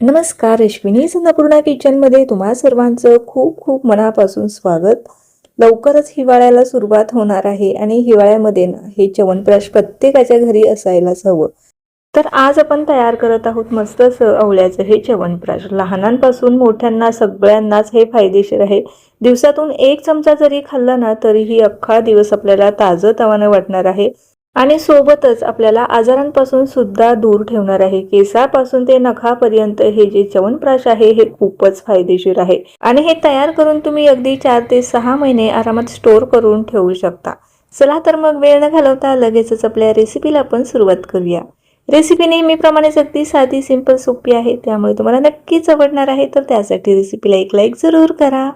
नमस्कार अश्विनी संपूर्ण किचनमध्ये तुम्हा सर्वांचं खूप खूप मनापासून स्वागत. लवकरच हिवाळ्याला सुरुवात होणार आहे आणि हिवाळ्यामध्ये ना हे च्यवनप्राश प्रत्येकाच्या घरी असायलाच हवं. तर आज आपण तयार करत आहोत मस्त असं आवळ्याचं हे च्यवनप्राश. लहानांपासून मोठ्यांना सगळ्यांनाच हे फायदेशीर आहे. दिवसातून एक चमचा जरी खाल्ला ना तरीही अख्खा दिवस आपल्याला ताजं तवानं वाटणार आहे. आणि सोबतच आपल्याला आजारांपासून सुद्धा दूर ठेवणार आहे. केसापासून ते नखापर्यंत हे जे च्यवनप्राश आहे हे खूपच फायदेशीर आहे. आणि हे तयार करून तुम्ही अगदी चार ते सहा महिने आरामात स्टोअर करून ठेवू शकता. चला तर मग वेळ न घालवता लगेचच आपल्या रेसिपीला आपण सुरुवात करूया. रेसिपी नेहमीप्रमाणेच अगदी साधी सिंपल सोपी आहे. त्यामुळे तुम्हाला नक्कीच आवडणार आहे तर त्यासाठी रेसिपीला एक लाईक जरूर करा.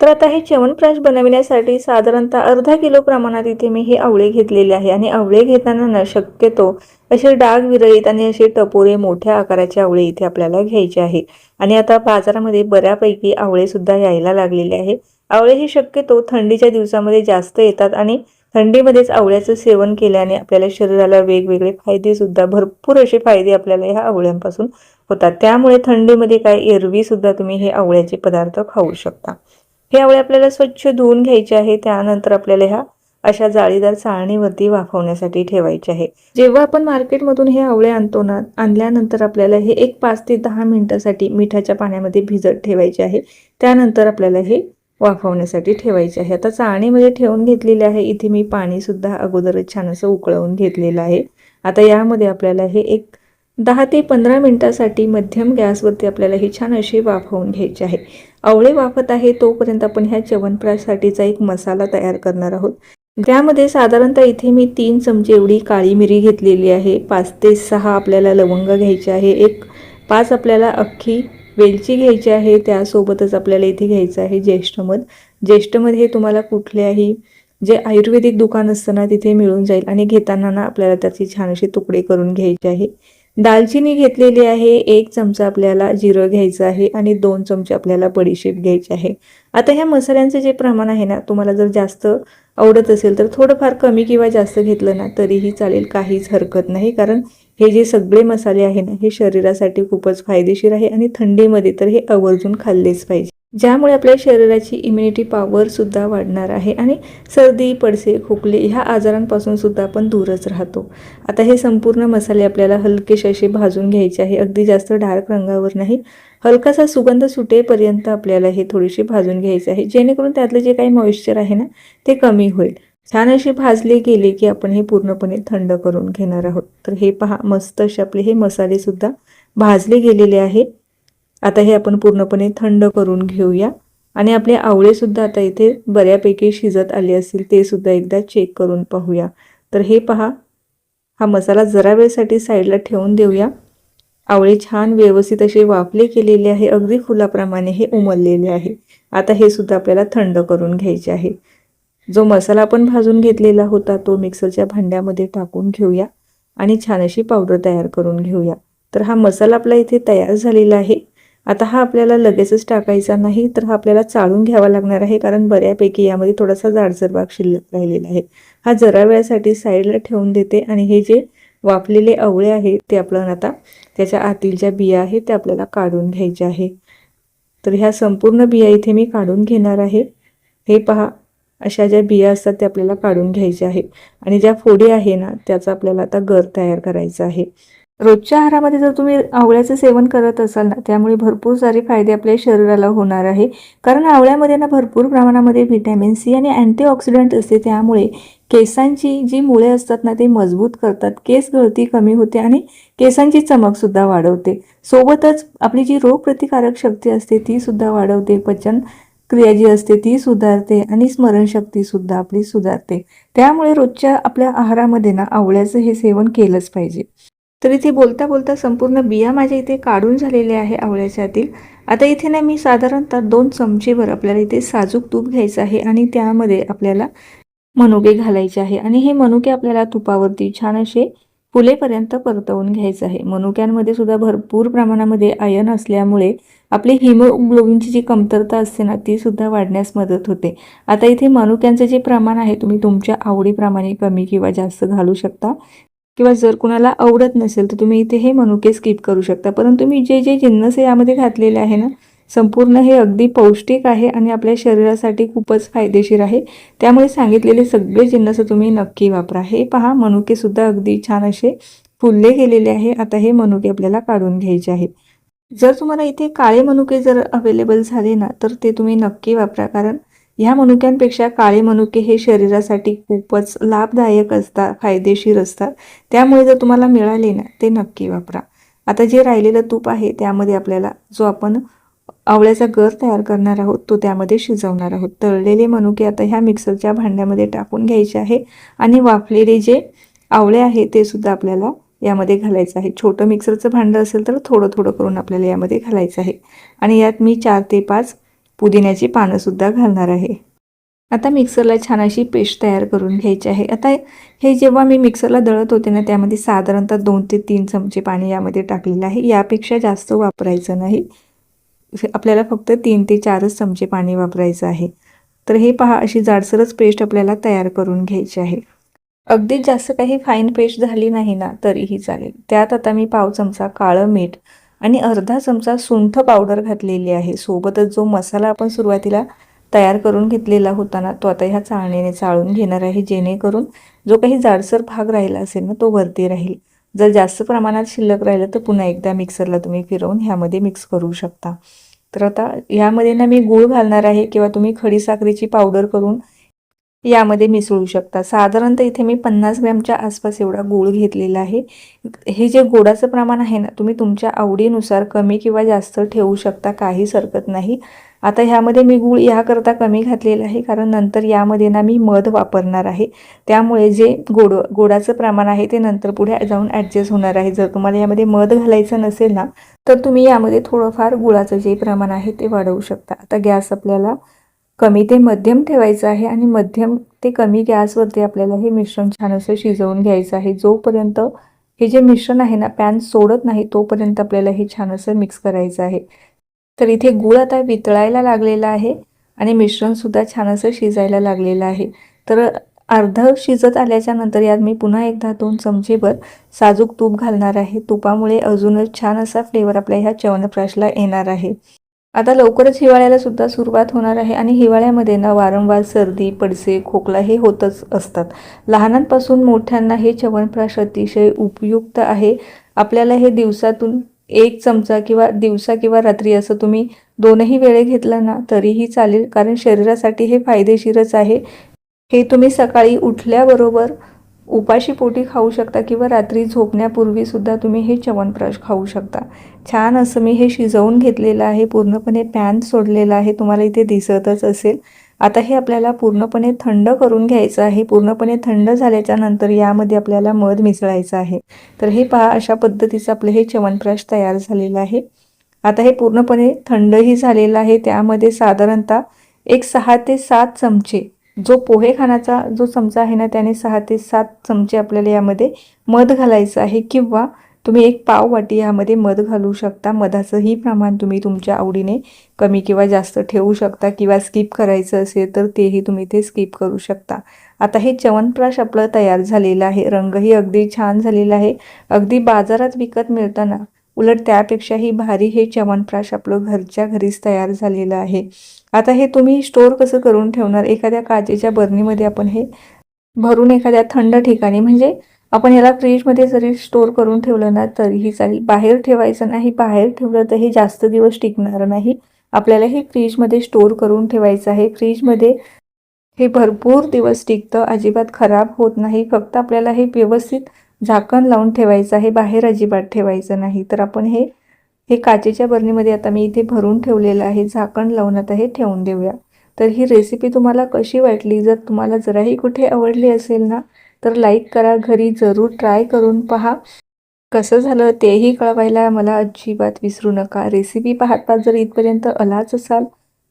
तर आता हे च्यवनप्राश बनविण्यासाठी साधारणतः अर्धा किलो प्रमाणात इथे मी हे आवळे घेतलेले आहे आणि आवळे घेताना ना शक्यतो असे डाग विरळीत आणि असे टपोरे मोठ्या आकाराचे आवळे इथे आपल्याला घ्यायचे आहे. आणि आता बाजारामध्ये बऱ्यापैकी आवळे सुद्धा यायला लागलेले आहे. आवळे हे शक्यतो थंडीच्या दिवसामध्ये जास्त येतात आणि थंडीमध्येच आवळ्याचं सेवन केल्याने आपल्याला शरीराला वेगवेगळे फायदे सुद्धा भरपूर असे फायदे आपल्याला ह्या आवळ्यांपासून होतात. त्यामुळे थंडीमध्ये काय एरवी सुद्धा तुम्ही हे आवळ्याचे पदार्थ खाऊ शकता. हे आवळे आपल्याला स्वच्छ धुवून घ्यायचे आहे त्यानंतर आपल्याला ह्या अशा जाळीदार चाळणीवरती वाफवण्यासाठी ठेवायचे आहे. जेव्हा आपण मार्केटमधून हे आवळे आणतो ना आणल्यानंतर आपल्याला हे एक पाच ते दहा मिनिटासाठी मिठाच्या पाण्यामध्ये भिजत ठेवायचे आहे. त्यानंतर आपल्याला हे वाफवण्यासाठी ठेवायचे आहे. आता चाळणीमध्ये ठेवून घेतलेले आहे. इथे मी पाणीसुद्धा अगोदरच छान असं उकळवून घेतलेलं आहे. आता यामध्ये आपल्याला हे एक दहा ते पंधरा मिनिटासाठी मध्यम गॅसवरती आपल्याला ही छान अशी वाफवून घ्यायची आहे. आवळे वाफत आहे तोपर्यंत आपण ह्या च्यवनप्राशसाठीचा एक मसाला तयार करणार आहोत. त्यामध्ये साधारणतः इथे मी तीन चमचे एवढी काळी मिरी घेतलेली आहे. पाच ते सहा आपल्याला लवंग घ्यायचे आहे. एक पाच आपल्याला अख्खी वेलची घ्यायची आहे. त्यासोबतच आपल्याला इथे घ्यायचं आहे ज्येष्ठमध ज्येष्ठमध हे तुम्हाला कुठल्याही जे आयुर्वेदिक दुकान असतं ना तिथे मिळून जाईल आणि घेताना ना आपल्याला त्याचे छान असे तुकडे करून घ्यायचे आहे. दालचिनी घेतलेली आहे. एक चमचा आपल्याला जिरं घ्यायचं आहे आणि दोन चमचे आपल्याला बडीशेप घ्यायची आहे. आता ह्या मसाल्यांचं जे प्रमाण आहे ना तुम्हाला जर जास्त आवडत असेल तर थोडंफार कमी किंवा जास्त घेतलं ना तरीही चालेल. काहीच हरकत नाही. कारण हे जे सगळे मसाले आहे ना हे शरीरासाठी खूपच फायदेशीर आहे आणि थंडीमध्ये तर हे आवर्जून खाल्लेच पाहिजे. ज्यामुळे आपल्या शरीराची इम्युनिटी पॉवरसुद्धा वाढणार आहे आणि सर्दी पडसे खोकले ह्या आजारांपासून सुद्धा आपण दूरच राहतो. आता हे संपूर्ण मसाले आपल्याला हलकेसे असे भाजून घ्यायचे आहे. अगदी जास्त डार्क रंगावर नाही. हलकासा सुगंध सुटेपर्यंत आपल्याला हे थोडीशी भाजून घ्यायचे आहे. जेणेकरून त्यातलं जे काही मॉइश्चर आहे ना ते कमी होईल. छान असे भाजले गेले की आपण हे पूर्णपणे थंड करून घेणार आहोत. तर हे पहा मस्त असे आपले हे मसालेसुद्धा भाजले गेलेले आहे. आता हे आपण पूर्णपणे थंड करून घेऊया. आणि आपले आवळेसुद्धा आता इथे बऱ्यापैकी शिजत आले असतील ते सुद्धा एकदा चेक करून पाहूया. तर हे पहा हा मसाला जरा वेळसाठी साईडला ठेवून देऊया. आवळे छान व्यवस्थित असे वाफले केलेले आहे अगदी फुलाप्रमाणे हे उमललेले आहे. आता हे सुद्धा आपल्याला थंड करून घ्यायचे आहे. जो मसाला आपण भाजून घेतलेला होता तो मिक्सरच्या भांड्यामध्ये टाकून घेऊया. आणि छान अशी पावडर तयार करून घेऊया. तर हा मसाला आपला इथे तयार झालेला आहे. आता हा आपल्याला लगेचच टाकायचा नाही तर हा आपल्याला चाळून घ्यावा लागणार आहे कारण बऱ्यापैकी यामध्ये थोडासा जाडसर भाग शिल्लक राहिलेला आहे. हा जरा वेळासाठी साईडला ठेवून देते आणि हे जे वाफलेले आवळे आहेत ते आपण आता त्याच्या आतील ज्या बिया आहेत त्या आपल्याला काढून घ्यायच्या आहे. तर ह्या संपूर्ण बिया इथे मी काढून घेणार आहे. हे पहा अशा ज्या बिया असतात त्या आपल्याला काढून घ्यायच्या आहे. आणि ज्या फोडी आहे ना त्याचा आपल्याला आता गर तयार करायचा आहे. रोजच्या आहारामध्ये जर तुम्ही आवळ्याचं सेवन करत असाल ना त्यामुळे भरपूर सारे फायदे आपल्या शरीराला होणार आहे. कारण आवळ्यामध्ये ना भरपूर प्रमाणामध्ये व्हिटॅमिन सी आणि अँटीऑक्सिडंट असते. त्यामुळे केसांची जी मुळे असतात ना ते मजबूत करतात. केस गळती कमी होते आणि केसांची चमकसुद्धा वाढवते. सोबतच आपली जी रोगप्रतिकारक शक्ती असते ती सुद्धा वाढवते. पचन क्रिया जी असते ती सुधारते आणि स्मरणशक्ती सुद्धा आपली सुधारते. त्यामुळे रोजच्या आपल्या आहारामध्ये ना आवळ्याचं हे सेवन केलंच पाहिजे. तर इथे बोलता बोलता संपूर्ण बिया माझ्या इथे काढून झालेल्या आहे आवळ्याच्यातील आता इथे ना मी साधारणतः दोन चमचेभर आपल्याला इथे साजूक तूप घ्यायचं आहे आणि त्यामध्ये आपल्याला मनुके घालायचे आहे. आणि हे मनुके आपल्याला तुपावरती छान असे फुलेपर्यंत परतवून घ्यायचं आहे. मनुक्यांमध्ये सुद्धा भरपूर प्रमाणामध्ये आयन असल्यामुळे आपली हिमोग्लोबिनची जी कमतरता असते ना ती सुद्धा वाढण्यास मदत होते. आता इथे मनुक्यांचं जे प्रमाण आहे तुम्ही तुमच्या आवडीप्रमाणे कमी किंवा जास्त घालू शकता. किंवा जर कुणाला आवडत नसेल तर तुम्ही इथे हे मनुके स्किप करू शकता. परंतु मी जे जे जिन्नस यामध्ये घातलेले आहे ना संपूर्ण हे अगदी पौष्टिक आहे आणि आपल्या शरीरासाठी खूपच फायदेशीर आहे. त्यामुळे सांगितलेले सगळे जिन्नस तुम्ही नक्की वापरा. हे पहा मनुकेसुद्धा अगदी छान असे फुलले गेलेले आहे. आता हे मनुके आपल्याला काढून घ्यायचे आहे जर तुम्हाला इथे काळे मनुके जर अवेलेबल झाले ना तर ते तुम्ही नक्की वापरा. कारण ह्या मनुक्यांपेक्षा काळे मनुके हे शरीरासाठी खूपच लाभदायक असतात फायदेशीर असतात. त्यामुळे जर तुम्हाला मिळाले ना ते नक्की वापरा. आता जे राहिलेलं तूप आहे त्यामध्ये आपल्याला जो आपण आवळ्याचा गर तयार करणार आहोत तो त्यामध्ये शिजवणार आहोत. तळलेले मनुके आता ह्या मिक्सरच्या भांड्यामध्ये टाकून घ्यायचे आहे आणि वाफलेले जे आवळे आहे ते सुद्धा आपल्याला यामध्ये घालायचं आहे. छोटं मिक्सरचं भांडं असेल तर थोडं थोडं करून आपल्याला यामध्ये घालायचं आहे. आणि यात मी चार ते पाच पुदिन्याची पानंसुद्धा घालणार आहे. आता मिक्सरला छान अशी पेस्ट तयार करून घ्यायची आहे. आता हे जेव्हा मी मिक्सरला दळत होते ना त्यामध्ये साधारणतः दोन ते तीन चमचे पाणी यामध्ये टाकलेलं आहे. यापेक्षा जास्त वापरायचं नाही. आपल्याला फक्त तीन ते चारच चमचे पाणी वापरायचं आहे. तर हे पहा अशी जाडसरच पेस्ट आपल्याला तयार करून घ्यायची आहे. अगदीच जास्त काही फाईन पेस्ट झाली नाही ना तरीही चालेल. त्यात आता मी पाव चमचा काळं मीठ आणि अर्धा चमचा सुंठ पावडर घातलेली आहे. सोबतच जो मसाला आपण सुरुवातीला तयार करून घेतलेला होता ना तो आता ह्या चाळणीने चाळून घेणार आहे जेणेकरून जो काही जाडसर भाग राहिला असेल ना तो वरती राहील. जर जास्त प्रमाणात शिल्लक राहिलं तर पुन्हा एकदा मिक्सरला तुम्ही फिरवून ह्यामध्ये मिक्स करू शकता. तर आता ह्यामध्ये ना मी गूळ घालणार आहे किंवा तुम्ही खडीसाखरेची पावडर करून यामध्ये मिसळू शकता. साधारणतः इथे मी पन्नास ग्रॅमच्या आसपास एवढा गूळ घेतलेला आहे. हे जे गोडाचं प्रमाण आहे ना तुम्ही तुमच्या आवडीनुसार कमी किंवा जास्त ठेवू शकता काहीच हरकत नाही. आता ह्यामध्ये मी गूळ याकरता कमी घातलेला आहे कारण नंतर यामध्ये ना मी मध वापरणार आहे. त्यामुळे जे गोड गोडाचं प्रमाण आहे ते नंतर पुढे जाऊन ॲडजस्ट होणार आहे. जर तुम्हाला यामध्ये मध घालायचं नसेल ना तर तुम्ही यामध्ये थोडंफार गुळाचं जे प्रमाण आहे ते वाढवू शकता. आता गॅस आपल्याला कमी ते मध्यम ठेवायचं आहे आणि मध्यम ते कमी गॅसवरती आपल्याला हे मिश्रण छान असं शिजवून घ्यायचं आहे. जोपर्यंत हे जे मिश्रण आहे ना पॅन सोडत नाही तोपर्यंत आपल्याला हे छान असं मिक्स करायचं आहे. तर इथे गूळ आता वितळायला लागलेला आहे आणि मिश्रणसुद्धा छान असं शिजायला लागलेलं आहे. तर अर्ध शिजत आल्याच्यानंतर यात मी पुन्हा एकदा दोन चमचेभर साजूक तूप घालणार आहे. तुपामुळे अजूनच छान असा फ्लेवर आपल्या ह्या च्यवनप्राशला येणार आहे. आता लवकरच हिवाळ्याला सुद्धा सुरुवात होणार आहे आणि हिवाळ्यामध्ये ना वारंवार सर्दी पडसे खोकला हे होतच असतात. लहानांपासून मोठ्यांना हे चवनप्राश अतिशय उपयुक्त आहे. आपल्याला हे दिवसातून एक चमचा किंवा दिवसा किंवा रात्री असं तुम्ही दोनही वेळे घेतला ना तरीही चालेल. कारण शरीरासाठी हे फायदेशीरच आहे. हे तुम्ही सकाळी उठल्याबरोबर उपाशी पोटी खाऊ शकता किंवा रात्री झोपण्यापूर्वी सुद्धा तुम्ही हे च्यवनप्राश खाऊ शकता. छान असं मी हे शिजवून घेतलेलं आहे. पूर्णपणे पॅन सोडलेलं आहे. तुम्हाला इथे दिसतच असेल. आता हे आपल्याला पूर्णपणे थंड करून घ्यायचं आहे. पूर्णपणे थंड झाल्याच्यानंतर यामध्ये आपल्याला मध मिसळायचं आहे. तर हे पहा अशा पद्धतीचं आपलं हे च्यवनप्राश तयार झालेलं आहे. आता हे पूर्णपणे थंडही झालेलं आहे. त्यामध्ये साधारणतः एक सहा ते सात चमचे जो पोहे खाण्याचा जो चमचा आहे ना त्याने सहा ते सात चमचे आपल्याला यामध्ये मध घालायचं आहे किंवा तुम्ही एक पाव वाटी यामध्ये मध घालू शकता. मधाचंही प्रमाण तुम्ही तुमच्या आवडीने कमी किंवा जास्त ठेवू शकता किंवा स्किप करायचं असेल तर तेही तुम्ही ते स्किप करू शकता. आता हे च्यवनप्राश आपलं तयार झालेलं आहे. रंगही अगदी छान झालेला आहे. अगदी बाजारात विकत मिळताना उलट त्यापेक्षाही भारी हे च्यवनप्राश आपलं घरच्या घरीच तयार झालेलं आहे. आता हे तुम्ही स्टोअर कसं करून ठेवणार? एखाद्या काचेच्या बरणीमध्ये आपण हे भरून एखाद्या थंड ठिकाणी म्हणजे आपण याला फ्रीजमध्ये जरी स्टोअर करून ठेवलं ना तरीही चालेल. बाहेर ठेवायचं नाही बाहेर ठेवलं तर हे जास्त दिवस टिकणार नाही. आपल्याला हे फ्रीजमध्ये स्टोअर करून ठेवायचं आहे. फ्रीजमध्ये हे भरपूर दिवस टिकतं अजिबात खराब होत नाही. फक्त आपल्याला हे व्यवस्थित झाकण लावून ठेवायचं आहे. बाहेर अजिबात ठेवायचं नाही. तर आपण हे हे काचेच्या बरणीमध्ये आता मी इथे भरून ठेवलेलं आहे. झाकण लावून आता हे ठेवून देऊया. तर ही रेसिपी तुम्हाला कशी वाटली? जर तुम्हाला जराही कुठे आवडली असेल ना तर लाईक करा. घरी जरूर ट्राय करून पहा. कसं झालं तेही कळवायला मला अजिबात विसरू नका. रेसिपी पाहत पाहत जर इथपर्यंत आलाच असाल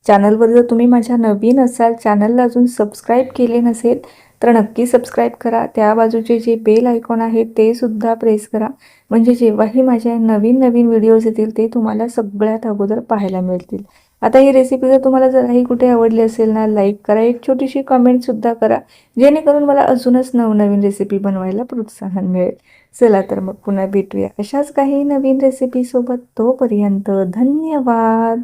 चॅनलवर जर तुम्ही माझ्या नवीन असाल चॅनलला अजून सबस्क्राईब केले नसेल तर नक्की सबस्क्राईब करा. त्या बाजूचे जे बेल आयकॉन आहे ते सुद्धा प्रेस करा. म्हणजे जेव्हाही माझ्या नवीन नवीन व्हिडिओज येतील ते तुम्हाला सगळ्यात अगोदर पाहायला मिळतील. आता ही रेसिपी जर तुम्हाला जराही कुठे आवडली असेल ना लाईक करा. एक छोटीशी कमेंटसुद्धा करा. जेणेकरून मला अजूनच नवनवीन रेसिपी बनवायला प्रोत्साहन मिळेल. चला तर मग पुन्हा भेटूया. अशाच काही नवीन रेसिपीसोबत तोपर्यंत धन्यवाद.